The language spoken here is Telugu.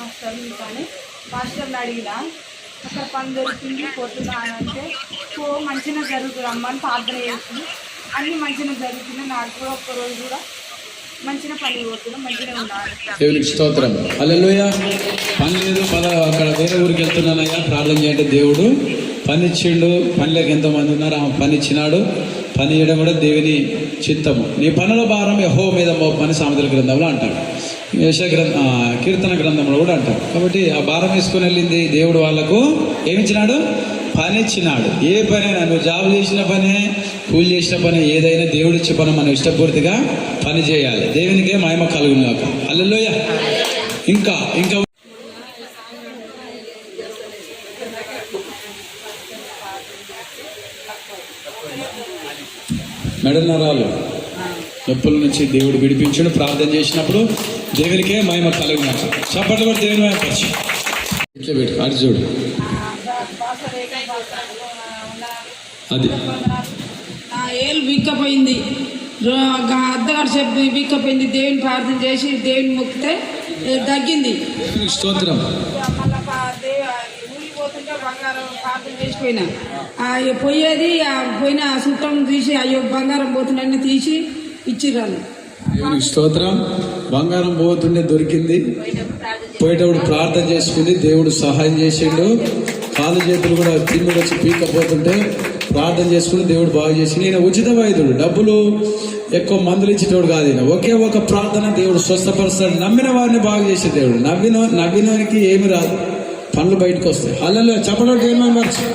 మాస్టర్ కానీ మాస్టర్ని అడిగిన అక్కడ పని దొరికింది పోతున్నా అని అంటే పో మంచిగా జరుగుతుంది అమ్మని ప్రార్థన చేస్తుంది. అన్ని మంచిగా జరుగుతుంది నాకు కూడా ఒక్క రోజు కూడా మంచిగా పని పోతున్నాం మంచిగా దేవునికి స్తోత్రం. అల్లెలుయ పని లేదు పద అక్కడ వేరే ఊరికి వెళ్తున్నానయ్యా. ప్రార్థన చేయండి దేవుడు పని ఇచ్చిండు. పనిలోకి ఎంతమంది ఉన్నారు ఆమె పని ఇచ్చినాడు. పని చేయడం కూడా దేవుని చిత్తము. నీ పనుల భారం యహో మీద మో పని సామెతల గ్రంథంలో అంటాడు. యశ గ్రంథ కీర్తన గ్రంథంలో కూడా అంటారు. కాబట్టి ఆ భారం వేసుకొని వెళ్ళింది దేవుడు వాళ్ళకు ఏమిచ్చినాడు? పని ఇచ్చినాడు ఏ పనైనా నువ్వు జాబ్ చేసిన పనే కూలి చేసిన పని ఏదైనా దేవుడు ఇచ్చే పని మనం ఇష్టపూర్తిగా పని చేయాలి. దేవునికే మహిమ కలుగును కాక అల్లెలోయ ఇంకా ఇంకా మెడనరాలు నొప్పుల నుంచి దేవుడు విడిపించుడు ప్రార్థన చేసినప్పుడు దేవునికే మహిమ కలుగును. చప్పట్లు కూడా దేవుని మహిమపరచు ఇట్లా పెట్టు అటు చూడు. అది. నా ఏలు బిక్కపోయింది అద్దగారు చెప్పి బిక్కపోయింది దేవుని ప్రార్థన చేసి దేవుని మొక్కితే తగ్గింది. స్తోత్రం. పోయేది పోయిన సుట్టం తీసి అయ్యో బంగారం పోతుండని తీసి ఇచ్చిర్రాను దేవునికి స్తోత్రం. బంగారం పోతుండే దొరికింది. పోయేటప్పుడు ప్రార్థన చేసుకుంది. దేవుడు సహాయం చేసిండు. కాలు చేతులు కూడా తిండి వచ్చి పీకపోతుంటే ప్రార్థన చేసుకుని దేవుడు బాగు చేసి ఈయన ఉచిత వైద్యుడు. డబ్బులు ఎక్కువ మందులు ఇచ్చేటోడు కాదు ఈయన. ఒకే ఒక ప్రార్థన దేవుడు స్వస్థపరుస్తాడు. నమ్మిన వారిని బాగు చేసే దేవుడు. నవ్విన నవ్వినోనికి ఏమి రాదు. పనులు బయటకు వస్తాయి. అల్లెల్లో చెప్పడానికి ఏమని మర్చి